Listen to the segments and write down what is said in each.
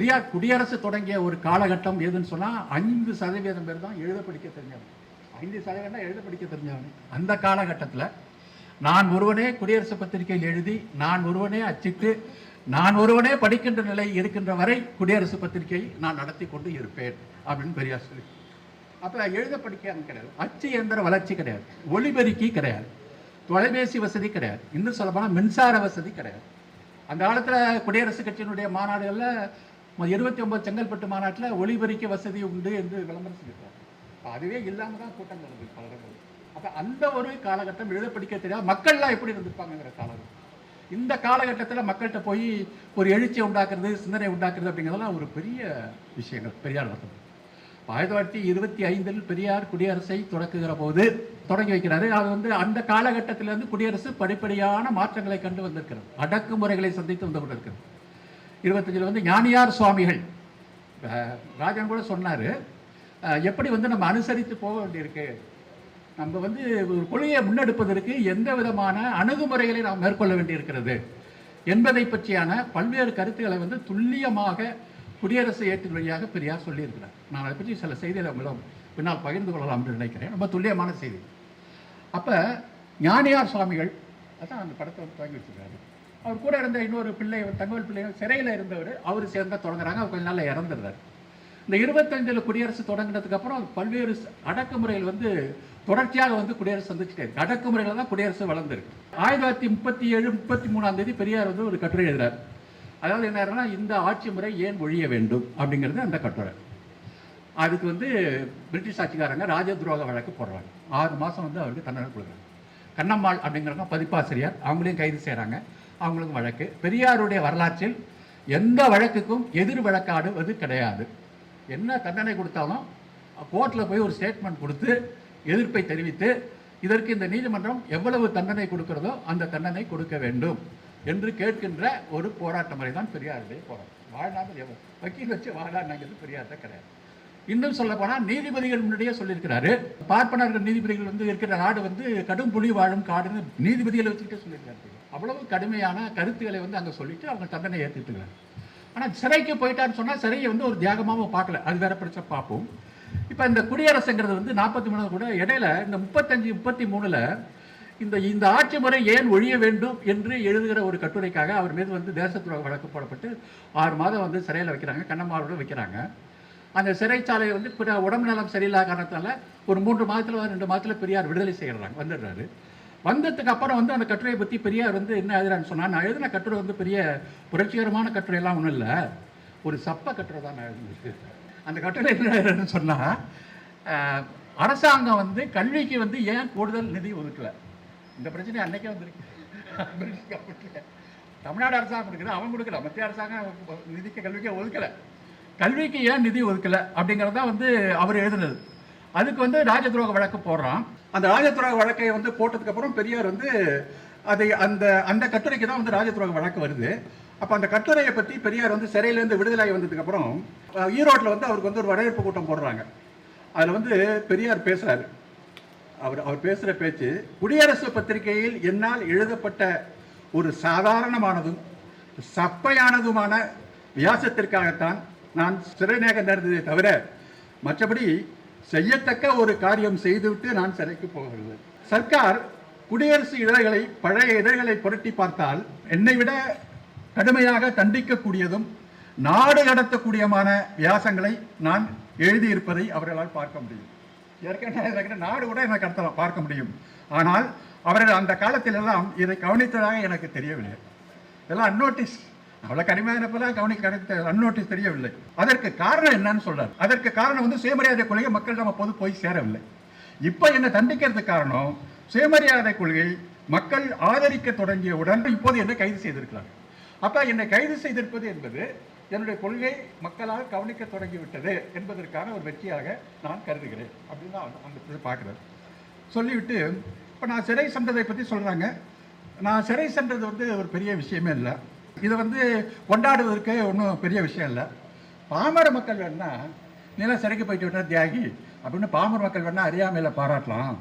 பெரியார் குடியரசு தொடங்கிய ஒரு காலகட்டம் எதுன்னு சொன்னால் ஐந்து சதவீதம் பேர் தான் எழுத படிக்க தெரிஞ்சவன். ஐந்து சதவீதம் எழுத படிக்க தெரிஞ்சவன். அந்த காலகட்டத்தில் நான் ஒருவனே குடியரசு பத்திரிகையில் எழுதி நான் ஒருவனே அச்சிட்டு நான் ஒருவனே படிக்கின்ற நிலை இருக்கின்ற வரை குடியரசு பத்திரிகையை நான் நடத்தி கொண்டு இருப்பேன் அப்படின்னு பெரியார் சொல்லி. அப்போ எழுத படிக்கான்னு கிடையாது. அச்சு இயந்திர வளர்ச்சி கிடையாது. ஒளிபெருக்கி கிடையாது. தொலைபேசி வசதி கிடையாது. இன்னும் சொல்லப்போனால் மின்சார வசதி கிடையாது. அந்த காலத்தில் குடியரசு கட்சியினுடைய மாநாடுகளில் இருபத்தி ஒன்பது செங்கல்பட்டு மாநாட்டில் ஒளிபெருக்க வசதி உண்டு என்று விளம்பரம் சொல்லியிருக்காங்க அதுவே இல்லாமல் தான் கூட்டம் நடந்தது பல இடங்கள் அப்போ அந்த ஒரு காலகட்டம் எழுத படிக்க தெரியாது மக்கள்லாம் எப்படி இருந்திருப்பாங்கிற காலகட்டம். இந்த காலகட்டத்தில் மக்கள்கிட்ட போய் ஒரு எழுச்சியை உண்டாக்குறது சிந்தனை உண்டாக்குறது அப்படிங்கிறதெல்லாம் ஒரு பெரிய விஷயங்கள் பெரியார் நடந்தது ஆயிரத்தி தொள்ளாயிரத்தி இருபத்தி ஐந்தில் பெரியார் குடியரசை தொடக்குகிற போது தொடங்கி வைக்கிறாரு. அது வந்து அந்த காலகட்டத்திலிருந்து குடியரசு படிப்படியான மாற்றங்களை கண்டு வந்திருக்கிறது. அடக்குமுறைகளை சந்தித்து வந்து கொண்டிருக்கிறது. இருபத்தஞ்சில் வந்து ஞானியார் சுவாமிகள். ராஜன் கூட சொன்னார் எப்படி வந்து நம்ம அனுசரித்து போக வேண்டியிருக்கு? நம்ம வந்து ஒரு கொள்கையை முன்னெடுப்பதற்கு எந்த விதமான அணுகுமுறைகளை நாம் மேற்கொள்ள வேண்டியிருக்கிறது? என்பதை பற்றியான பல்வேறு கருத்துக்களை வந்து துல்லியமாக குடியரசு ஏற்றின் வழியாக பெரியார் சொல்லியிருக்கிறார். நான் அதை பற்றி சில செய்திகளை உங்களிடம் பின்னால் பகிர்ந்து கொள்ளலாம் என்று நினைக்கிறேன். ரொம்ப துல்லியமான செய்தி. அப்போ ஞானியார் சுவாமிகள் அதான் அந்த படத்தை வந்து தொடங்கி வச்சுருக்காரு. அவர் கூட இருந்த இன்னொரு பிள்ளை தகவல் பிள்ளை சிறையில் இருந்தவர். அவர் சேர்ந்த தொடங்குறாங்க. அவர் கொஞ்ச நாளில் இறந்துடுறாரு. இந்த இருபத்தஞ்சில் குடியரசு தொடங்கினதுக்கு அப்புறம் பல்வேறு அடக்குமுறையில் வந்து தொடர்ச்சியாக வந்து குடியரசு சந்திச்சுட்டே இருக்கு தான் குடியரசு வளர்ந்துருக்கு. ஆயிரத்தி தொள்ளாயிரத்தி முப்பத்தி ஏழு முப்பத்தி மூணாம் தேதி பெரியார் வந்து ஒரு கட்டுரை எழுதுறார். அதாவது என்ன இந்த ஆட்சி முறை ஏன் ஒழிய வேண்டும் அப்படிங்கிறது அந்த கட்டுரை. அதுக்கு வந்து பிரிட்டிஷ் ஆட்சிக்காரங்க ராஜ துரோக வழக்கு போடுறாங்க. ஆறு மாதம் வந்து அவருக்கு தண்டனை கொடுக்குறாங்க. கண்ணம்மாள் அப்படிங்கிறவங்க பதிப்பாசிரியர் அவங்களையும் கைது செய்கிறாங்க அவங்களுக்கும் வழக்கு. பெரியாருடைய வரலாற்றில் எந்த வழக்குக்கும் எதிர் வழக்காடுவது கிடையாது. என்ன தண்டனை கொடுத்தாலும் கோர்ட்டில் போய் ஒரு ஸ்டேட்மெண்ட் கொடுத்து எதிர்ப்பை தெரிவித்து இதற்கு இந்த நீதிமன்றம் எவ்வளவு தண்டனை கொடுக்கிறதோ அந்த தண்டனை கொடுக்க வேண்டும் என்று கேட்கின்ற ஒரு போராட்ட முறை தான் பெரியாருடைய போராட்டம். வாழ்நாள் எவ்வளோ வக்கீல் வச்சு வாழாங்கிறது பெரியார்ட்ட கிடையாது. இன்னும் சொல்ல போனால் நீதிபதிகள் முன்னாடியே சொல்லியிருக்கிறாரு. பார்ப்பனர்கள் நீதிபதிகள் வந்து இருக்கிற நாடு வந்து கடும் புலி வாழும் காடுன்னு நீதிபதிகளை வச்சுக்கிட்டே சொல்லியிருக்காரு. அவ்வளவு கடுமையான கருத்துக்களை வந்து அங்கே சொல்லிட்டு அவங்க தண்டனை ஏற்றுட்டு ஆனால் சிறைக்கு போயிட்டான்னு சொன்னால் சிறையை வந்து ஒரு தியாகமாகவும் பார்க்கல. அது வேற பிரச்சனை பார்ப்போம். இப்போ இந்த குடியரசுங்கிறது வந்து நாற்பத்தி மூணு கூட இடையில இந்த முப்பத்தஞ்சு முப்பத்தி மூணில் இந்த இந்த ஆட்சி முறை ஏன் ஒழிய வேண்டும் என்று எழுதுகிற ஒரு கட்டுரைக்காக அவர் மீது வந்து தேசத்துறவு வழக்கு போடப்பட்டு ஆறு மாதம் வந்து சிறையில் வைக்கிறாங்க கண்ணம்மாவோட வைக்கிறாங்க. அந்த சிறைச்சாலையை வந்து பிற உடம்பு நலம் சரியில்லாத காரணத்தால் ஒரு மூன்று மாதத்தில் ரெண்டு மாதத்தில் பெரியார் விடுதலை செய்கிறாங்க வந்துடுறாரு. வந்ததுக்கு அப்புறம் வந்து அந்த கட்டுரையை பற்றி பெரியார் வந்து என்ன எழுதுறான்னு சொன்னால் நான் எழுதின கட்டுரை வந்து பெரிய புரட்சிகரமான கட்டுரையெல்லாம் ஒன்றும் இல்லை. ஒரு சப்ப கட்டுரை தான் நான் எழுதியிருக்கேன் அந்த கட்டுரை என்ன எழுதுறேன்னு அரசாங்கம் வந்து கல்விக்கு வந்து ஏன் கூடுதல் நிதி ஒதுக்கலை? இந்த பிரச்சனை அன்னைக்கே வந்திருக்கு. பிரிட்டிஷ் தமிழ்நாடு அரசாங்கம் கொடுக்குது அவன் கொடுக்கல. மத்திய அரசாங்கம் நிதிக்கு கல்விக்கு ஒதுக்கல. கல்விக்கு ஏன் நிதி ஒதுக்கலை அப்படிங்கிறது தான் வந்து அவர் எழுதுனது. அதுக்கு வந்து ராஜ துரோக வழக்கு போடுறான். அந்த ராஜ துரோக வழக்கை வந்து போட்டதுக்கப்புறம் பெரியார் வந்து அதை அந்த அந்த கட்டுரைக்கு தான் வந்து ராஜ துரோக வழக்கு வருது. அப்போ அந்த கட்டுரையை பற்றி பெரியார் வந்து சிறையிலேருந்து விடுதலாகி வந்ததுக்கப்புறம் ஈரோட்டில் வந்து அவருக்கு வந்து ஒரு வரவேற்பு கூட்டம் போடுறாங்க. அதில் வந்து பெரியார் பேசுகிறாரு அவர் அவர் பேசுகிற பேச்சு குடியரசு பத்திரிகையில் என்னால் எழுதப்பட்ட ஒரு சாதாரணமானதும் சப்பையானதுமான வியாசத்திற்காகத்தான் நான் சிறைநேகம் நடந்ததே தவிர மற்றபடி செய்யத்தக்க ஒரு காரியம் செய்துவிட்டு நான் சிறைக்கு போகிறது சர்க்கார் குடியரசு இதழ்களை பழைய இதழ்களை புரட்டி பார்த்தால் என்னை விட கடுமையாக தண்டிக்கக்கூடியதும் நாடு கடத்தக்கூடியமான வியாசங்களை நான் எழுதியிருப்பதை அவர்களால் பார்க்க முடியும். ஏற்கனவே நாடு கூட எனக்கு கடத்தலாம் பார்க்க முடியும். ஆனால் அவர்கள் அந்த காலத்திலெல்லாம் இதை கவனித்ததாக எனக்கு தெரியவில்லை. எல்லாம் அன்னோட்டிஸ் அவ்வளோ கடுமையானப்பெல்லாம் கவனிக்க கிடைத்த தெரியவில்லை. அதற்கு காரணம் என்னன்னு சொல்றாரு. அதற்கு காரணம் வந்து சுயமரியாதை கொள்கை மக்கள் நம்ம பொது போய் சேரவில்லை. இப்போ என்ன தண்டிக்கிறதுக்கு காரணம்? சுயமரியாதை கொள்கை மக்கள் ஆதரிக்க தொடங்கியவுடன் இப்போது என்னை கைது செய்திருக்கிறார்கள் அப்ப என்னை கைது செய்திருப்பது என்பது என்னுடைய கொள்கை மக்களால் கவனிக்க தொடங்கிவிட்டது என்பதற்கான ஒரு வெற்றியாக நான் கருதுகிறேன். அப்படின்னு தான் அந்த பார்க்குறது பார்க்குறேன் சொல்லிவிட்டு இப்போ நான் சிறை சென்றதை பற்றி சொல்கிறாங்க நான் சிறை சென்றது வந்து ஒரு பெரிய விஷயமே இல்லை. இதை வந்து கொண்டாடுவதற்கு ஒன்றும் பெரிய விஷயம் இல்லை. பாமர மக்கள் வேணா நில சிறைக்கு போயிட்டு விட்டா தியாகி அப்படின்னு பாமர மக்கள் வேணா அறியாமையில் பாராட்டலாம்.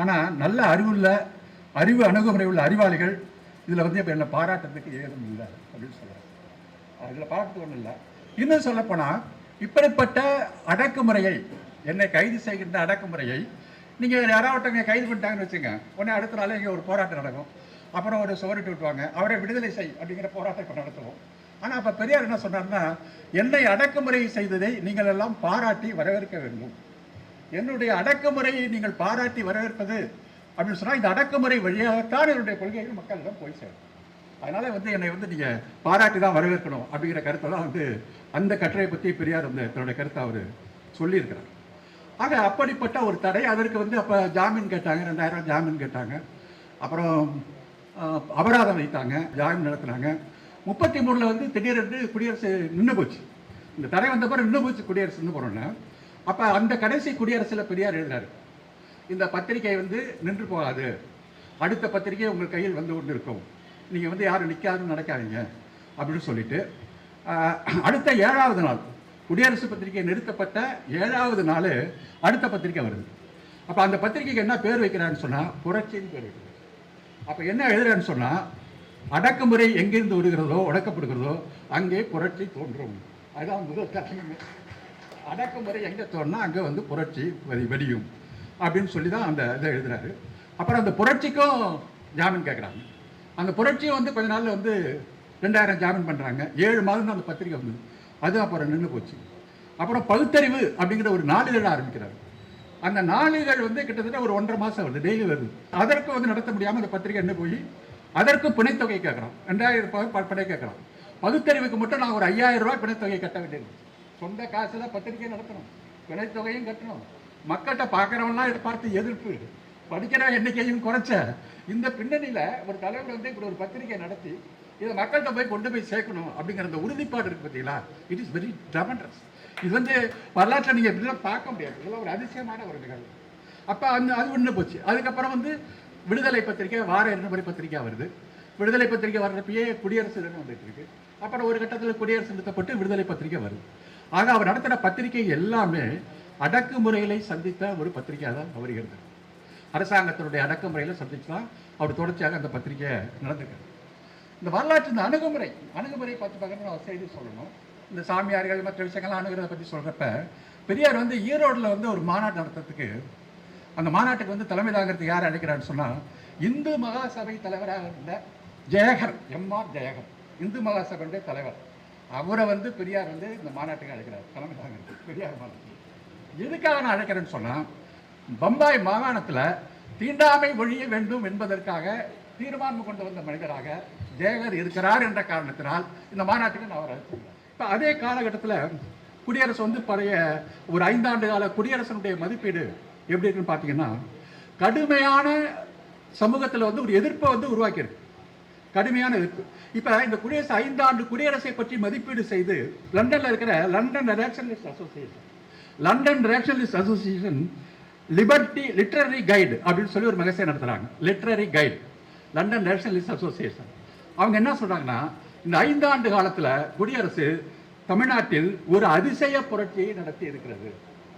ஆனால் நல்ல அறிவுள்ள அறிவு அணுகுமுறை உள்ள அறிவாளிகள் இதில் வந்து இப்போ என்னை பாராட்டுறதுக்கு ஏதும் இல்லை அப்படின்னு சொல்கிறாங்க அதில் பாராட்டு ஒன்றும் இல்லை. இன்னும் சொல்லப்போனால் இப்படிப்பட்ட அடக்குமுறையை என்னை கைது செய்கின்ற அடக்குமுறையை நீங்கள் யாராவட்டவங்க கைது பண்ணிட்டாங்கன்னு வச்சுங்க உடனே அடுத்த நாளே இங்கே ஒரு போராட்டம் நடக்கும். அப்புறம் ஒரு சுவரிட்டு விட்டுவாங்க. அவரை விடுதலை செய் அப்படிங்கிற போராட்டம் இப்போ நடத்துவோம். ஆனால் அப்போ பெரியார் என்ன சொன்னார்னா என்னை அடக்குமுறை செய்ததை நீங்கள் எல்லாம் பாராட்டி வரவேற்க வேண்டும். என்னுடைய அடக்குமுறையை நீங்கள் பாராட்டி வரவேற்பது அப்படின்னு சொன்னால் இந்த அடக்குமுறை வழியாகத்தான் என்னுடைய கொள்கைகள் மக்களிடம் போய் சேரும். அதனால் வந்து என்னை வந்து நீங்கள் பாராட்டி தான் வரவேற்கணும் அப்படிங்கிற கருத்தை தான் வந்து அந்த கட்டுரையை பற்றி பெரியார் வந்து தன்னுடைய கருத்தை அவர் சொல்லியிருக்கிறார். ஆக அப்படிப்பட்ட ஒரு தடை அதற்கு வந்து அப்போ ஜாமீன் கேட்டாங்க ரெண்டாயிரம் ஜாமீன் கேட்டாங்க. அப்புறம் அபராதம் வைத்தாங்க ஜாயம் நடத்துனாங்க. முப்பத்தி மூணில் வந்து திடீரென்று குடியரசு நின்று போச்சு. இந்த தடை வந்த பிறகு நின்று போச்சு குடியரசுன்னு போனோன்னே அப்போ அந்த கடைசி குடியரசில் பெரியார் எழுதினார் இந்த பத்திரிகை வந்து நின்று போகாது. அடுத்த பத்திரிகை உங்கள் கையில் வந்து கொண்டு இருக்கும். நீங்கள் வந்து யாரும் நிற்காதுன்னு நடக்காதீங்க அப்படின்னு சொல்லிட்டு அடுத்த ஏழாவது நாள் குடியரசு பத்திரிகை நிறுத்தப்பட்ட ஏழாவது நாள் அடுத்த பத்திரிகை வருது. அப்போ அந்த பத்திரிகைக்கு என்ன பேர் வைக்கிறான்னு சொன்னால் புரட்சின்னு பேர் வைக்கிறார். அப்போ என்ன எழுதுறேன்னு சொன்னால் அடக்குமுறை எங்கிருந்து வருகிறதோ அடக்கப்படுகிறதோ அங்கே புரட்சி தோன்றும். அதுதான் முதல் தலைமை அடக்குமுறை எங்கே தோணுனா அங்கே வந்து புரட்சி வெடி- வெடியும். அப்படின்னு சொல்லி தான் அந்த இதை எழுதுறாரு. அப்புறம் அந்த புரட்சிக்கும் ஜாமீன் கேட்குறாங்க அந்த புரட்சியும் வந்து கொஞ்ச நாளில் வந்து ரெண்டாயிரம் ஜாமீன் பண்ணுறாங்க ஏழு மாதம் தான் அந்த பத்திரிக்கை வந்தது. அது அப்புறம் நின்று போச்சு. அப்புறம் பகுத்தறிவு அப்படிங்கிற ஒரு நாளிதழ ஆரம்பிக்கிறார். அந்த நாளிதழ் வந்து கிட்டத்தட்ட ஒரு ஒன்றரை மாதம் வருது டெய்லி வருது. அதற்கு வந்து நடத்த முடியாமல் அந்த பத்திரிக்கை என்ன போய் அதற்கு பிணைத்தொகை கேட்குறோம் ரெண்டாயிரம் ரூபாய் பிணை கேட்குறோம் பகுத்தறிவுக்கு மட்டும் நான் ஒரு ஐயாயிரம் ரூபாய் பிணைத்தொகை கட்ட வேண்டியது. சொந்த காசில் பத்திரிக்கை நடத்தணும். பிணைத்தொகையும் கட்டணும். மக்கள்கிட்ட பார்க்குறவன்லாம் இதை பார்த்து எதிர்ப்பு. படிக்கிற எண்ணிக்கையும் குறைச்ச இந்த பின்னணியில் ஒரு தலைவர் வந்து இப்படி ஒரு பத்திரிக்கை நடத்தி இதை மக்கள்கிட்ட போய் கொண்டு போய் சேர்க்கணும் அப்படிங்கிற அந்த உறுதிப்பாடு இருக்கு பார்த்தீங்களா இட் இஸ் வெரி டமண்டஸ் இது வந்து வரலாற்றில் நீங்கள் இப்படிலாம் பார்க்க முடியாது. இதெல்லாம் ஒரு அதிசயமான ஒரு நிகழ்வு. அப்போ அந்த அது ஒன்று போச்சு. அதுக்கப்புறம் வந்து விடுதலை பத்திரிக்கை வார இரண்டு பத்திரிக்கை வருது. விடுதலை பத்திரிக்கை வர்றப்பயே குடியரசு தினம் வந்துட்டு இருக்கு. அப்புறம் ஒரு கட்டத்தில் குடியரசு நிறுத்தப்பட்டு விடுதலை பத்திரிக்கை வருது. ஆக அவர் நடத்தின பத்திரிகை எல்லாமே அடக்குமுறைகளை சந்தித்த ஒரு பத்திரிகையாக தான் அவர் இருந்தார் அரசாங்கத்தினுடைய அடக்குமுறையில் சந்திச்சு தான் அவர் தொடர்ச்சியாக அந்த பத்திரிகை நடந்திருக்காரு. இந்த வரலாற்று இந்த அணுகுமுறை அணுகுமுறை பார்த்து பார்க்கணும்னு நான் செய்தி சொல்லணும். இந்த சாமியார்கள் மற்ற விஷயங்கள்லாம் அணுகிறத பற்றி சொல்கிறப்ப பெரியார் வந்து ஈரோட்டில் வந்து ஒரு மாநாடு நடத்துறதுக்கு அந்த மாநாட்டுக்கு வந்து தலைமை தாங்கிறதுக்கு யார் அழைக்கிறான்னு சொன்னால் இந்து மகாசபை தலைவராக இருந்த ஜெயகர் எம்ஆர் ஜெயகர். இந்து மகாசபையுடைய தலைவர். அவரை வந்து பெரியார் வந்து இந்த மாநாட்டுக்கு அழைக்கிறார் தலைமை தாங்கிறது பெரியார் மாநாட்டுக்கு. எதுக்காக நான் அழைக்கிறேன்னு சொன்னால் பம்பாய் மாகாணத்தில் தீண்டாமை ஒழிய வேண்டும் என்பதற்காக தீர்மானம் கொண்டு வந்த மனிதராக ஜெயகர் இருக்கிறார் என்ற காரணத்தினால் இந்த மாநாட்டுக்கு நான் அவரை அழைச்சிருக்கேன் இப்போ அதே காலகட்டத்தில் குடியரசு வந்து பழைய ஒரு ஐந்தாண்டு கால குடியரசனுடைய மதிப்பீடு எப்படி இருக்குன்னு பார்த்தீங்கன்னா கடுமையான சமூகத்தில் வந்து ஒரு எதிர்ப்பை வந்து உருவாக்கியிருக்கு. கடுமையான எதிர்ப்பு. இப்போ இந்த குடியரசு ஐந்தாண்டு குடியரசை பற்றி மதிப்பீடு செய்து லண்டனில் இருக்கிற London rationalist association London rationalist association liberty literary guide அப்படின்னு சொல்லி ஒரு மெகசைன் நடத்துகிறாங்க literary guide. London nationalist association. அவங்க என்ன சொல்கிறாங்கன்னா இந்த ஐந்தாண்டு காலத்தில் குடியரசு தமிழ்நாட்டில் ஒரு அதிசய புரட்சியை நடத்தி இருக்கிறது.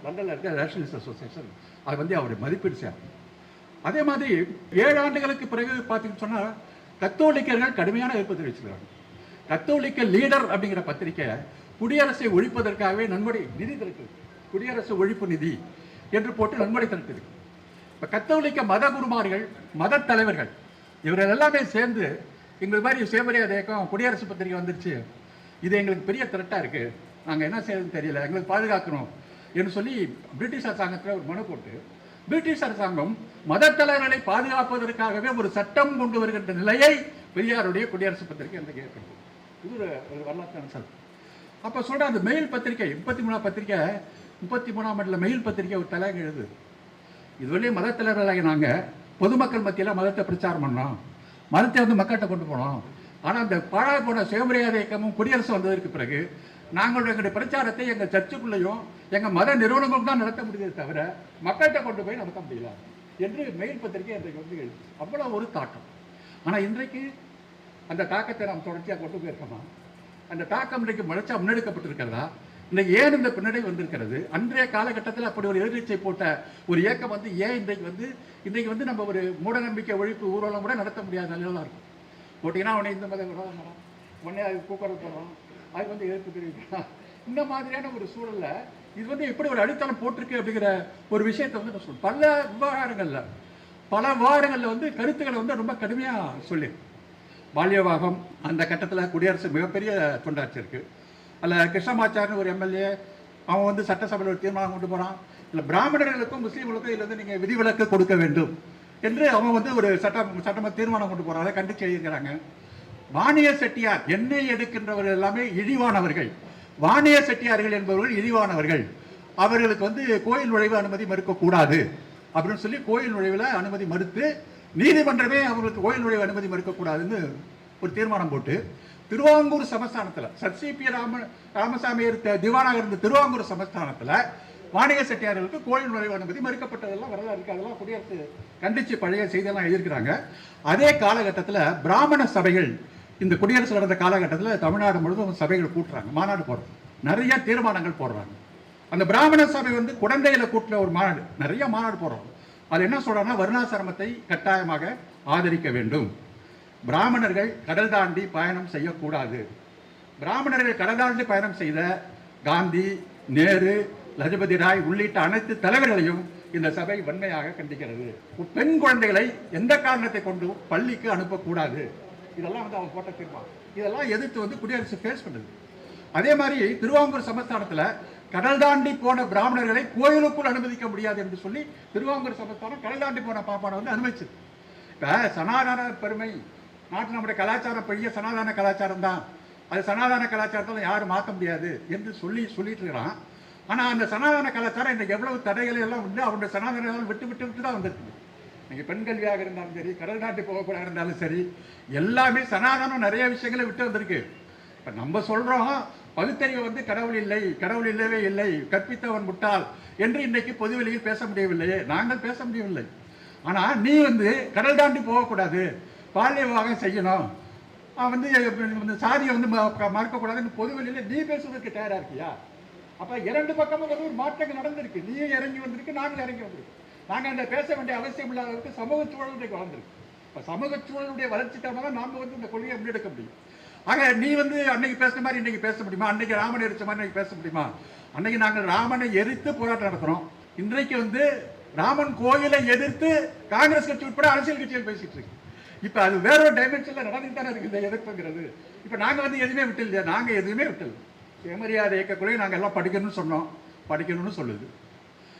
லண்டனில் இருக்க நேஷனலிஸ்ட் அசோசியேஷன் அதை வந்து அவர் மதிப்பீடு செய்யணும் அதே மாதிரி ஏழு ஆண்டுகளுக்கு பிறகு பார்த்தீங்கன்னு சொன்னால் கத்தோலிக்கர்கள் கடுமையான எதிர்ப்பு தெரிவிச்சிருக்காங்க கத்தோலிக்க லீடர் அப்படிங்கிற பத்திரிக்கை குடியரசை ஒழிப்பதற்காகவே நன்கொடை நிதி திரட்டுது. குடியரசு ஒழிப்பு நிதி என்று போட்டு நன்கொடை திரட்டுது. இப்போ கத்தோலிக்க மத குருமார்கள் மத தலைவர்கள் இவர்கள் எல்லாமே சேர்ந்து எங்கள் மாதிரி சுயமரியாதை இயக்கம் குடியரசு பத்திரிக்கை வந்துருச்சு. இது எங்களுக்கு பெரிய த்ரெட்டாக இருக்குது நாங்கள் என்ன செய்யறதுன்னு தெரியல. எங்களுக்கு பாதுகாக்கணும் என்று சொல்லி பிரிட்டிஷ் அரசாங்கத்தில் ஒரு மனு போட்டு பிரிட்டிஷ் அரசாங்கம் மத தலைவர்களை பாதுகாப்பதற்காகவே ஒரு சட்டம் கொண்டு வருகின்ற நிலையை பெரியாருடைய குடியரசு பத்திரிகை அந்த ஏற்படுது இது ஒரு ஒரு வரலாற்று சார் அப்போ சொல்கிற அந்த மெயில் பத்திரிகை முப்பத்தி மூணாம் பத்திரிக்கை முப்பத்தி மூணாம் ஆண்டில் மெயில் பத்திரிக்கை ஒரு தலைங்க எழுது இதுவரையும் மத தலைவர்களாகி நாங்கள் பொதுமக்கள் மத்தியில் மதத்தை பிரச்சாரம் பண்ணோம். மதத்தை வந்து மக்கள்கிட்ட கொண்டு போனோம். ஆனால் அந்த பாழாய் போன சுயமரியாதை இயக்கமும் குடியரசு வந்ததற்கு பிறகு நாங்கள் எங்களுடைய பிரச்சாரத்தை எங்கள் சர்ச்சுக்குள்ளேயும் எங்கள் மத நிறுவனங்களும் தான் நடத்த முடியுதே தவிர மக்கள்கிட்ட கொண்டு போய் நடத்த முடியல. என்று மெயில் பத்திரிகை இன்றைக்கு வந்து எழுது அவ்வளோ ஒரு தாக்கம். ஆனால் இன்றைக்கு அந்த தாக்கத்தை நாம் தொடர்ச்சியாக கொண்டு போயிருக்கோமா? அந்த தாக்கம் இன்றைக்கு முளைச்சா முன்னெடுக்கப்பட்டிருக்கிறதா? இன்னைக்கு ஏன் இந்த பின்னடை வந்திருக்கிறது? அன்றைய காலகட்டத்தில் அப்படி ஒரு எதிர்நீச்சை போட்ட ஒரு இயக்கம் வந்து ஏன் இன்றைக்கு வந்து இன்றைக்கு வந்து நம்ம ஒரு மூடநம்பிக்கை ஒழிப்பு ஊர்வலம் கூட நடத்த முடியாத நிலையில இருக்கும். போட்டிங்கன்னா உடனே இந்த மத விரோதம் வரும் உடனே அது கூக்குரல் போகிறோம் அது வந்து எதிர்ப்பு தெரிவிக்கலாம். இந்த மாதிரியான ஒரு சூழல்ல இது வந்து எப்படி ஒரு அடித்தளம் போட்டிருக்கு அப்படிங்கிற ஒரு விஷயத்தை வந்து நான் சொல்லுவேன் பல விவகாரங்களில் பல வாரங்களில் வந்து கருத்துக்களை வந்து ரொம்ப கடுமையாக சொல்லி பால்யவாகம் அந்த கட்டத்தில் குடியரசு மிகப்பெரிய தொண்டாற்றிருக்கு அல்ல கிருஷ்ணமாச்சார்னு ஒரு எம்எல்ஏ அவன் வந்து சட்டசபையில் ஒரு தீர்மானம் கொண்டு போகிறான் இல்லை பிராமணர்களுக்கும் முஸ்லீம்களுக்கும் இதில் வந்து நீங்கள் விதிவிலக்கு கொடுக்க வேண்டும் என்று அவன் வந்து ஒரு சட்டம் சட்டம தீர்மானம் கொண்டு போகிறான் அதை கண்டிச்சு எழுதியிருக்கிறாங்க. வாணிய செட்டியார் எண்ணெய் எடுக்கின்றவர்கள் எல்லாமே இழிவானவர்கள். வாணிய செட்டியார்கள் என்பவர்கள் இழிவானவர்கள். அவர்களுக்கு வந்து கோயில் நுழைவு அனுமதி மறுக்கக்கூடாது அப்படின்னு சொல்லி கோயில் நுழைவில் அனுமதி மறுத்து நீதிமன்றமே அவங்களுக்கு கோயில் நுழைவு அனுமதி மறுக்கக்கூடாதுன்னு ஒரு தீர்மானம் போட்டு திருவாங்கூர் சமஸ்தானத்தில் சர்சிபி ராம ராமசாமி இருந்த திவானாக இருந்த திருவாங்கூர் சமஸ்தானத்தில் வாணிக செட்டியார்களுக்கு கோயில் நுழைவு அனுமதி மறுக்கப்பட்டதெல்லாம் வரலாறு இருக்கு. அதெல்லாம் குடியரசு கண்டிச்சு பழைய செய்தியெல்லாம் எழுதியிருக்கிறாங்க. அதே காலகட்டத்தில் பிராமண சபைகள் இந்த குடியரசு நடந்த காலகட்டத்தில் தமிழ்நாடு முழுவதும் சபைகள் கூட்டுறாங்க மாநாடு போடுறாங்க. நிறைய தீர்மானங்கள் போடுறாங்க. அந்த பிராமண சபை வந்து குழந்தையில கூட்டின ஒரு மாநாடு நிறைய மாநாடு போடுறாங்க. அது என்ன சொல்கிறாங்கன்னா வருணாசிரமத்தை கட்டாயமாக ஆதரிக்க வேண்டும். பிராமணர்கள் கடல் தாண்டி பயணம் செய்யக்கூடாது. பிராமணர்கள் கடல் தாண்டி பயணம் செய்த காந்தி நேரு லஜபதி ராய் உள்ளிட்ட அனைத்து தலைவர்களையும் இந்த சபை வன்மையாக கண்டிக்கிறது. பெண் குழந்தைகளை எந்த காரணத்தை கொண்டும் பள்ளிக்கு அனுப்பக்கூடாது. இதெல்லாம் வந்து அவங்க போட்ட தீர்மானம். இதெல்லாம் எதிர்த்து வந்து குடியரசு ஃபேஸ் பண்ணுது. அதே மாதிரி திருவாங்கூர் சமஸ்தானத்தில் கடல் தாண்டி போன பிராமணர்களை கோயிலுக்குள் அனுமதிக்க முடியாது என்று சொல்லி திருவாங்கூர் சமஸ்தானம் கடல் தாண்டி போன பாப்பானை வந்து அனுமதிச்சது. இப்போ சனாதன பெருமை நாட்டு நம்முடைய கலாச்சாரம் பெரிய சனாதன கலாச்சாரம் தான். அது சனாதன கலாச்சாரத்தில் யாரும் மாற்ற முடியாது என்று சொல்லி சொல்லிட்டு இருக்கிறான் ஆனால் அந்த சனாதன கலாச்சாரம் இந்த எவ்வளவு தடைகளை எல்லாம் வந்து அவருடைய சனாதன விட்டு விட்டு விட்டு தான் வந்திருக்கு. நீங்கள் பெண் கல்வியாக இருந்தாலும் சரி கடல் நாட்டு போகக்கூடாது இருந்தாலும் சரி எல்லாமே சனாதனம் நிறைய விஷயங்களை விட்டு வந்திருக்கு. இப்போ நம்ம சொல்கிறோம் பகுத்தறிவு வந்து கடவுள் இல்லை கடவுள் இல்லவே இல்லை கற்பித்தவன் முட்டாள் என்று இன்றைக்கு பொதுவெளியில் பேச முடியவில்லையே. நாங்கள் பேச முடியவில்லை. ஆனால் நீ வந்து கடல் தாண்டி போகக்கூடாது. பாலிய விவாகம் செய்யணும். அவன் வந்து இந்த சாதியை வந்து ம- மறக்கக்கூடாதுன்னு பொதுவெளியில நீ பேசுவதற்கு தயாராக இருக்கியா? அப்போ இரண்டு பக்கமும் வந்து ஒரு மாற்றங்கள் நடந்திருக்கு. நீயும் இறங்கி வந்திருக்கு நாங்களும் இறங்கி வந்திருக்கு. நாங்கள் அந்த பேச வேண்டிய அவசியம் இல்லாதவருக்கு சமூக சூழலுடைய வளர்ந்துருக்கு. இப்போ சமூக சூழலுடைய வளர்ச்சி தான் நாம் வந்து இந்த கொள்கையை முன்னெடுக்க முடியும். ஆக நீ வந்து அன்னைக்கு பேசுன மாதிரி இன்னைக்கு பேச முடியுமா? அன்னைக்கு ராமனை எரிச்ச மாதிரி இன்னைக்கு பேச முடியுமா? அன்னைக்கு நாங்கள் ராமனை எரித்து போராட்டம் நடத்துகிறோம் இன்றைக்கு வந்து ராமன் கோயிலை எதிர்த்து காங்கிரஸ் கட்சி உட்பட அரசியல் கட்சிகள் பேசிட்டு இருக்கு. இப்போ அது வேற ஒரு டைமென்ஷனில் நடந்துட்டு தானே இருக்குது எதிர்ப்புங்கிறது. இப்போ நாங்கள் வந்து எதுவுமே விட்டு இல்லையா எதுவுமே விட்டு இல்லை சுயமரியாதை இயக்கக்குள்ளே நாங்கள் எல்லாம் படிக்கணும்னு சொன்னோம். படிக்கணும்னு சொல்லுது.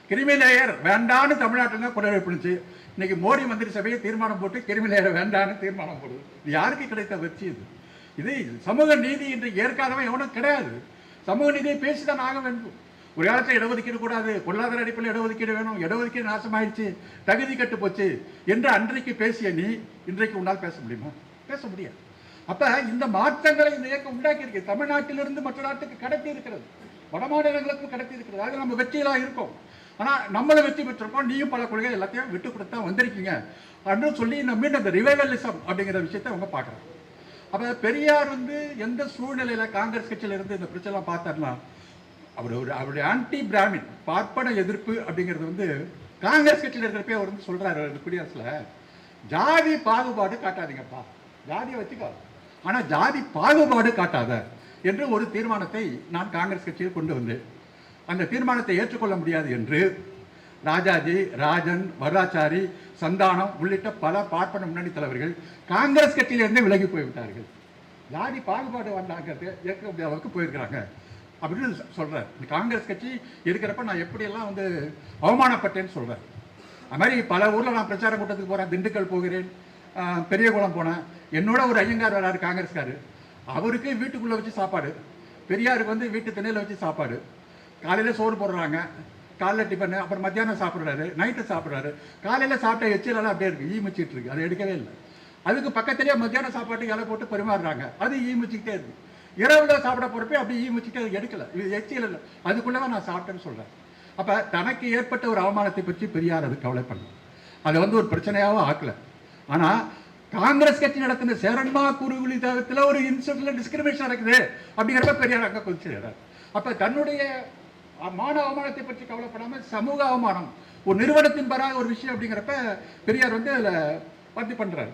கிரிமிலேயர் வேண்டான்னு தமிழ்நாட்டில் கொண்டு பிடிச்சு இன்னைக்கு மோடி மந்திரி சபையை தீர்மானம் போட்டு கிரிமிலேயர் வேண்டான்னு தீர்மானம் போடுது. இது யாருக்கு கிடைத்த வெற்றி இது? இது சமூக நீதி இன்று ஏற்காதவன் எவனும் கிடையாது. சமூக நீதியை பேசி தான் ஆக வேண்டும். ஒரு காலத்தில் இடஒதுக்கீடு கூடாது பொருளாதார அடிப்படையில் இடஒதுக்கீடு வேணும். இடஒதுக்கீடு நாசமாயிடுச்சு தகுதி கட்டு போச்சு என்று அன்றைக்கு பேசிய நீ இன்றைக்கு உன்னால் பேச முடியுமா? பேச முடியாது. அப்போ இந்த மாற்றங்களை இந்த இயக்கம் உண்டாக்கியிருக்கு. தமிழ்நாட்டிலிருந்து மற்ற நாட்டுக்கு கடத்தி இருக்கிறது. வட மாநிலங்களுக்கும் கடத்தி இருக்கிறது. அது நம்ம வெற்றியெல்லாம் இருக்கோம். ஆனால் நம்மளை வெற்றி பெற்றிருக்கோம். நீயும் பல கொள்கை எல்லாத்தையும் விட்டு கொடுத்தா வந்திருக்கீங்க. அப்படின்னு சொல்லி நம்ம மீண்டும் அந்த ரிவைவலிசம் அப்படிங்கிற விஷயத்தை அவங்க பார்க்குறாங்க. அப்போ பெரியார் வந்து எந்த சூழ்நிலையில் காங்கிரஸ் கட்சியிலிருந்து இந்த பிரச்சனை பார்த்தாருன்னா அவர் ஒரு அவருடைய ஆன்டி பிராமின் பார்ப்பன எதிர்ப்பு அப்படிங்கிறது வந்து காங்கிரஸ் கட்சியில் இருக்கிறப்பே அவர் வந்து சொல்கிறாரு அந்த குடியரசுல. ஜாதி பாகுபாடு காட்டாதீங்கப்பா. ஜாதியை வச்சுக்கோ. ஆனால் ஜாதி பாகுபாடு காட்டாத என்று ஒரு தீர்மானத்தை நான் காங்கிரஸ் கட்சியில் கொண்டு வந்தேன். அந்த தீர்மானத்தை ஏற்றுக்கொள்ள முடியாது என்று ராஜாஜி ராஜன் வரதாச்சாரி சந்தானம் உள்ளிட்ட பல பார்ப்பன முன்னணி தலைவர்கள் காங்கிரஸ் கட்சியிலிருந்தே விலகி போய்விட்டார்கள். ஜாதி பாகுபாடு வந்தாங்கிறது ஏற்க முடியாத அளவுக்கு போயிருக்கிறாங்க. அப்படின்னு சொ- இந்த காங்கிரஸ் கட்சி இருக்கிறப்ப நான் எப்படியெல்லாம் வந்து அவமானப்பட்டேன்னு சொல்கிறேன் அது மாதிரி பல ஊரில் நான் பிரச்சார கூட்டத்துக்கு போகிறேன் திண்டுக்கல் போகிறேன் பெரியகுளம் போனேன். என்னோட ஒரு ஐயங்கார் வராரு காங்கிரஸ்காரு. அவருக்கு வீட்டுக்குள்ளே வச்சு சாப்பாடு பெரியாருக்கு வந்து வீட்டு திண்ணையில் வச்சு சாப்பாடு. காலையில் சோறு போடுறாங்க காலைல டிஃபன் அப்புறம் மத்தியானம் சாப்பிட்றாரு நைட்டு சாப்பிட்றாரு. காலையில் சாப்பிட்ட எச்சிலெல்லாம் அப்படியே இருக்கு ஈ முச்சிட்டு இருக்கு அதை எடுக்கவே இல்லை. அதுக்கு பக்கத்துலேயே மத்தியான சாப்பாட்டுக்கு இலை போட்டு பரிமாறுறாங்க அது ஈ மிச்சிக்கிட்டே இருக்குது இரவுல சாப்பிட போகிறப்ப அப்படி ஈ முச்சிக்கிட்டே அது எடுக்கல. இது எச்சியில் இல்லை. அதுக்குள்ளதான் நான் சாப்பிட்டேன்னு சொல்றேன். அப்ப தனக்கு ஏற்பட்ட ஒரு அவமானத்தை பற்றி பெரியார் அது கவலைப்படல. அதை வந்து ஒரு பிரச்சனையாகவும் ஆக்கல. ஆனா காங்கிரஸ் கட்சி நடத்தின சேரன்மா குருகுலி தகத்துல ஒரு இன்ஸ்டியூட்ல டிஸ்கிரிமினேஷன் நடக்குது அப்படிங்கிறப்ப பெரியார் அங்க கொதிச்சுறாரு அப்ப தன்னுடைய மான அவமானத்தை பற்றி கவலைப்படாம சமூக அவமானம் ஒரு நிறுவனத்தின் பராக ஒரு விஷயம் அப்படிங்கிறப்ப பெரியார் வந்து அதில் பதிவு பண்ணுறாரு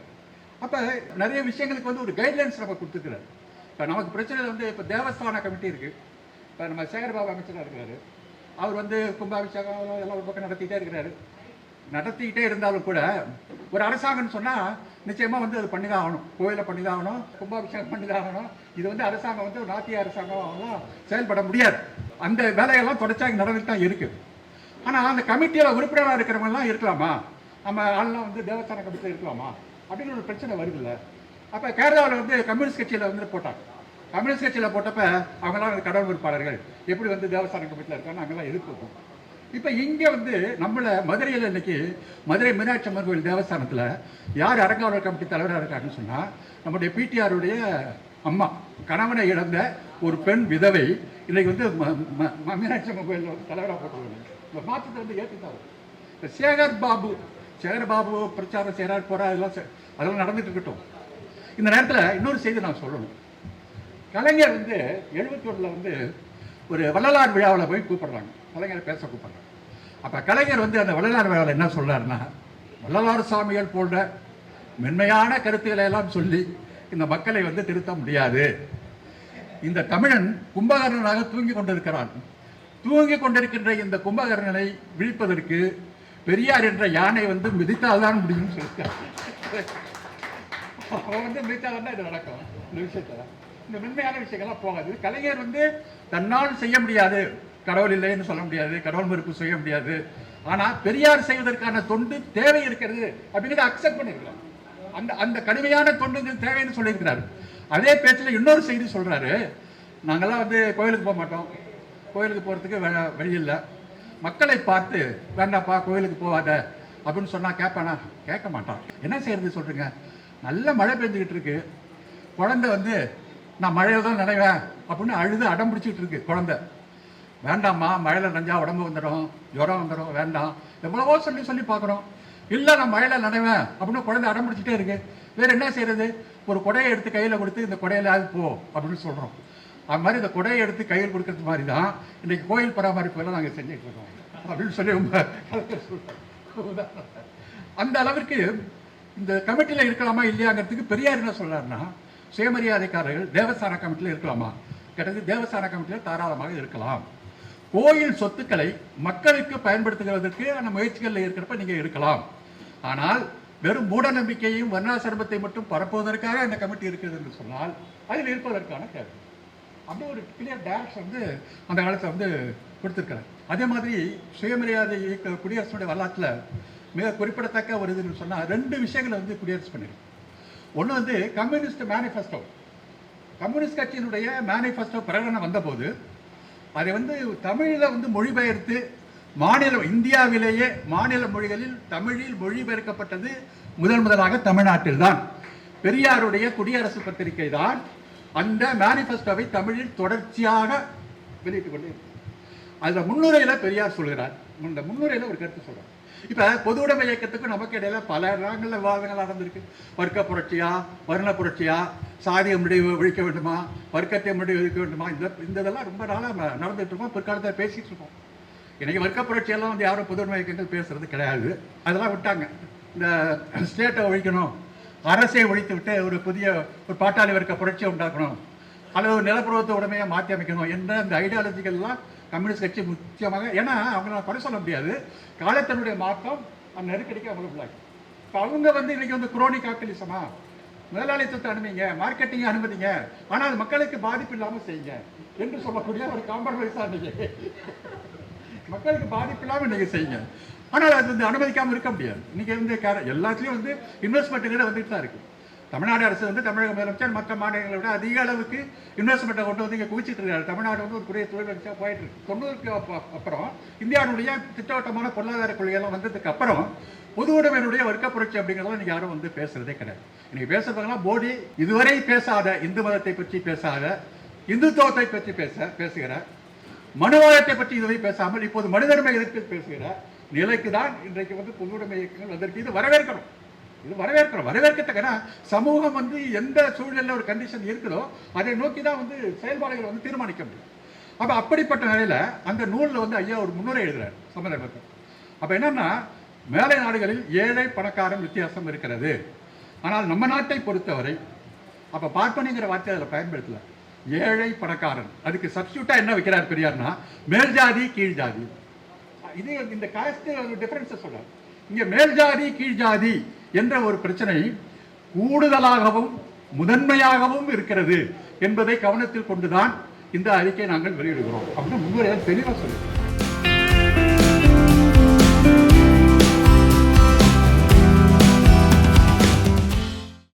அப்போ நிறைய விஷயங்களுக்கு வந்து ஒரு கைட்லைன்ஸ் நம்ம கொடுத்துக்கிறாரு. இப்போ நமக்கு பிரச்சனை வந்து இப்போ தேவஸ்தான கமிட்டி இருக்குது இப்போ நம்ம சேகர்பாபு அமைச்சராக இருக்கிறாரு. அவர் வந்து கும்பாபிஷேகம் எல்லாம் ஒரு பக்கம் நடத்திக்கிட்டே இருக்கிறாரு. நடத்திக்கிட்டே இருந்தாலும் கூட ஒரு அரசாங்கம்னு சொன்னால் நிச்சயமாக வந்து அது பண்ணி தான் ஆகணும். கோயிலை பண்ணி தான் ஆகணும் கும்பாபிஷேகம் பண்ணி தான் ஆகணும். இது வந்து அரசாங்கம் வந்து நாத்திய அரசாங்கம் செயல்பட முடியாது. அந்த வேலையெல்லாம் தொடர்ச்சியாக நடந்துட்டு தான் இருக்குது ஆனால் அந்த கமிட்டியில் உறுப்பினராக இருக்கிறவங்கலாம் இருக்கலாமா? நம்ம ஆள்லாம் வந்து தேவஸ்தான கமிட்டியில் இருக்கலாமா? அப்படின்னு ஒரு பிரச்சனை வருதுல்ல. அப்போ கேரளாவில் வந்து கம்யூனிஸ்ட் கட்சியில் வந்து போட்டாங்க. கம்யூனிஸ்ட் கட்சியில் போட்டப்ப அவங்களாம் கடவுள் விற்பாளர்கள் எப்படி வந்து தேவஸ்தான கமிட்டியில் இருக்காங்க அங்கெல்லாம் எதிர்ப்போம் இப்போ இங்கே வந்து நம்மளை மதுரையில் இன்னைக்கு மதுரை மீனாட்சி அம்மன் கோயில் தேவஸ்தானத்தில் யார் அறங்காவலர் கமிட்டி தலைவராக இருக்காங்கன்னு சொன்னால் நம்முடைய பிடிஆருடைய அம்மா கணவனை இழந்த ஒரு பெண் விதவை இன்னைக்கு வந்து ம- ம- மீனாட்சி அம்மன் கோயில் வந்து தலைவராக போட்டுருவாங்க இந்த மாற்றத்தை வந்து ஏற்றுத்தாரு இந்த சேகர் பாபு சேகர் பாபு பிரச்சாரம் செய்கிறார் போகிறார் அதெல்லாம் செ- அதெல்லாம் நடந்துட்டு இருக்கட்டும். இந்த நேரத்தில் இன்னொரு செய்தி நான் சொல்லணும். கலைஞர் வந்து எழுபத்தி வந்து ஒரு வள்ளலார் விழாவில் போய் கூப்பிடுறாங்க. கலைஞரை பேச கூப்பிடுறாங்க. அப்போ கலைஞர் வந்து அந்த வள்ளலார் விழாவில் என்ன சொல்கிறாருன்னா வள்ளலார் சாமிகள் போன்ற மென்மையான கருத்துக்களை எல்லாம் சொல்லி இந்த மக்களை வந்து திருத்த முடியாது. இந்த தமிழன் கும்பகர்ணனாக தூங்கி கொண்டிருக்கிறான். தூங்கி கொண்டிருக்கின்ற இந்த கும்பகர்ணனை விழிப்பதற்கு பெரியார் என்ற யானை வந்து மிதித்தால்தான் முடியும்னு சொல்லியிருக்காரு. அவன் வந்து மிதித்தாதான் இது நடக்கும். இந்த விஷயத்தில். இந்த மென்மையான விஷயங்கள்லாம் போகாது. கலைஞர் வந்து தன்னால் செய்ய முடியாது. கடவுள் இல்லைன்னு சொல்ல முடியாது. கடவுள் மறுப்பு செய்ய முடியாது. ஆனால் பெரியார் செய்வதற்கான தொண்டு தேவை இருக்கிறது அப்படிங்கிறத அக்செப்ட் பண்ணிருக்கலாம் அந்த அந்த கடுமையான தொண்டுங்கள் தேவைன்னு சொல்லியிருக்கிறாரு. அதே பேச்சில் இன்னொரு செய்தி சொல்கிறாரு நாங்கெல்லாம் வந்து கோயிலுக்கு போக மாட்டோம். கோயிலுக்கு போகிறதுக்கு வழி இல்லை. மக்களை பார்த்து வேண்டாப்பா கோயிலுக்கு போகாத. அப்படின்னு சொன்னால் கேட்பானா கேட்க மாட்டான். என்ன செய்யறது சொல்கிறீங்க நல்ல மழை பெஞ்சுக்கிட்டு இருக்கு. குழந்தை வந்து நான் மழையில் தான் நினைவேன் அப்படின்னு அழுது அடம் பிடிச்சிக்கிட்டு இருக்கு குழந்தை. வேண்டாம்மா மழையில் நனைஞ்சா உடம்பு வந்துடும் ஜுரம் வந்துடும் வேண்டாம். எவ்வளவோ சொல்லி சொல்லி பார்க்குறோம். இல்லை நான் மழையில் நனைவேன் அப்படின்னு குழந்தை அடம் பிடிச்சிட்டே இருக்கு. வேறு என்ன செய்யறது ஒரு குடையை எடுத்து கையில் கொடுத்து இந்த குடையிலாவது போ அப்படின்னு சொல்கிறோம் அது மாதிரி இந்த குடையை எடுத்து கையில் கொடுக்கறது மாதிரி தான் இன்னைக்கு கோயில் பராமரிப்பு எல்லாம் நாங்கள் செஞ்சுட்டு இருக்கோம் அப்படின்னு சொல்லி ரொம்ப அந்த அளவிற்கு இந்த கமிட்டியில் இருக்கலாமா இல்லையாங்கிறதுக்கு பெரியார் என்ன சொல்கிறாருன்னா சுயமரியாதைக்காரர்கள் தேவஸ்தான கமிட்டியில் இருக்கலாமா? கிடையாது தேவஸ்தான கமிட்டியில் தாராளமாக இருக்கலாம். கோயில் சொத்துக்களை மக்களுக்கு பயன்படுத்துகிறதற்கு அந்த முயற்சிகளில் இருக்கிறப்ப நீங்கள் இருக்கலாம். ஆனால் வெறும் மூட நம்பிக்கையும் வர்ணாசிரமத்தை மட்டும் பரப்புவதற்காக அந்த கமிட்டி இருக்கிறது என்று சொன்னால் அதில் இருப்பதற்கான தேவை. அப்படி ஒரு கிளியர் டேஷ் வந்து அந்த காலத்தில் வந்து கொடுத்துருக்காரு அதே மாதிரி சுயமரியாதை இயக்க குடியரசுடைய வரலாற்றில் மிக குறிப்பிடத்தக்க ஒரு இதுன்னு சொன்னால் ரெண்டு விஷயங்களை வந்து குடியரசு பண்ணியிருக்கு ஒன்று வந்து கம்யூனிஸ்ட் மேனிஃபெஸ்டோ கம்யூனிஸ்ட் கட்சியினுடைய மேனிஃபெஸ்டோ பிரகடனம் வந்தபோது அதை வந்து தமிழில் வந்து மொழிபெயர்த்து மாநில இந்தியாவிலேயே மாநில மொழிகளில் தமிழில் மொழிபெயர்க்கப்பட்டது முதல் முதலாக தமிழ்நாட்டில் தான் பெரியாருடைய குடியரசு பத்திரிகை தான் அந்த மேனிஃபெஸ்டோவை தமிழில் தொடர்ச்சியாக வெளியிட்டுக் கொண்டே அதில் முன்னுரையில் பெரியார் சொல்கிறார். இந்த முன்னுரையில் ஒரு கருத்து சொல்கிறார் இப்போ பொது உடைமை இயக்கத்துக்கும் நமக்கு இடையில பல இடங்களில் விவாதங்கள் நடந்திருக்கு. வர்க்க புரட்சியா வர்ண புரட்சியா சாதியை முடிவு ஒழிக்க வேண்டுமா வர்க்கத்தை முடிவு ஒழிக்க வேண்டுமா இந்த இந்த இதெல்லாம் ரொம்ப நாளாக நடந்துட்டு இருக்கோம். பிற்காலத்தில் பேசிட்டு இருக்கோம். இன்னைக்கு வர்க்க புரட்சியெல்லாம் வந்து யாரும் பொது உடைமை இயக்கங்கள் பேசுறது கிடையாது. அதெல்லாம் விட்டாங்க. இந்த ஸ்டேட்டை ஒழிக்கணும் அரசை ஒழித்து விட்டு ஒரு புதிய ஒரு பாட்டாளி வர்க்க புரட்சியை உண்டாக்கணும் அல்லது ஒரு நிலப்பருவத்தை உடமையை மாற்றி அமைக்கணும் என்ற அந்த ஐடியாலஜிகள்லாம் கம்யூனிஸ்ட் கட்சி முக்கியமாக ஏன்னா அவங்கள குறை சொல்ல முடியாது. காலத்தினுடைய மாற்றம் அந்த நெருக்கடிக்கு அவங்க உள்ளாகி. இப்போ அவங்க வந்து இன்றைக்கி வந்து குரோனி கேபிட்டலிசமா முதலாளித்துவத்தை அனுமதிங்க மார்க்கெட்டிங்கை அனுமதிங்க ஆனால் அது மக்களுக்கு பாதிப்பு இல்லாமல் செய்யுங்க என்று சொல்லக்கூடிய ஒரு காம்ப்ரமைஸாக இன்னைக்கு. மக்களுக்கு பாதிப்பு இல்லாமல் நீங்க செய்யுங்க. ஆனால் அது வந்து அனுமதிக்காமல் இருக்க முடியாது. இன்றைக்கி வந்து கேர- எல்லாத்துலேயும் வந்து இன்வெஸ்ட்மெண்ட்டுங்கிற வந்துட்டு தான் இருக்குது தமிழ்நாடு அரசு வந்து தமிழக முதலமைச்சர் மற்ற மாநிலங்களை விட அதிக அளவுக்கு இன்வெஸ்ட்மெண்ட்டை கொண்டு வந்து இங்கே குவிச்சிட்டு இருக்காரு. தமிழ்நாடு வந்து ஒரு பெரிய தொழில் போயிட்டு இருக்கு. தொண்ணூறுக்கு அப்ப- அப்புறம் இந்தியாவுடைய திட்டவட்டமான பொருளாதார கொள்கையெல்லாம் வந்ததுக்கு அப்புறம் பொது உடைமையினுடைய வர்க்க புரட்சி அப்படிங்கிறதெல்லாம் இன்னைக்கு யாரும் வந்து பேசுறதே கிடையாது. இன்னைக்கு பேசுறவங்கலாம் மோடி இதுவரை பேசாத இந்து மதத்தை பற்றி பேசாத இந்துத்துவத்தை பற்றி பேச பேசுகிற மனுவாதத்தை பற்றி இதுவரை பேசாமல் இப்போது மனிதர்மை எதிர்த்து பேசுகிற நிலைக்கு தான் இன்றைக்கு வந்து பொதுவுடைமை இயக்கங்கள் வந்திருக்கு இது வரவேற்கணும். இது வரவேற்கிறோம். வரவேற்கத்தக்கனா சமூகம் வந்து எந்த சூழ்நிலையில் ஒரு கண்டிஷன் இருக்குதோ அதை நோக்கி தான் வந்து செயல்பாடுகள் வந்து தீர்மானிக்க முடியும். அப்போ அப்படிப்பட்ட நிலையில் அந்த நூலில் வந்து ஐயா ஒரு முன்னுரை எழுதுறாரு சமதர்மத்தில் அப்போ என்னன்னா மேலை நாடுகளில் ஏழை பணக்காரன் வித்தியாசம் இருக்கிறது. ஆனால் நம்ம நாட்டை பொறுத்தவரை அப்போ பார்ப்பனிங்கிற வார்த்தை அதில் பயன்படுத்தல. ஏழை பணக்காரன். அதுக்கு சப்ஸ்டியூட்டாக என்ன வைக்கிறார் பெரியார்னா மேல் ஜாதி கீழ் ஜாதி. இது இந்த காஸ்ட் டிஃபரன்ஸை சொல்கிறார் இங்கே மேல் ஜாதி கீழ் ஜாதி என்ற ஒரு பிரச்சனை கூடுதலாகவும் முதன்மையாகவும் இருக்கிறது என்பதை கவனத்தில் கொண்டுதான் இந்த அறிக்கை நாங்கள் வெளியிடுகிறோம். அப்படின்னு முன்னுரையால் தெளிவாக சொல்லுங்கள்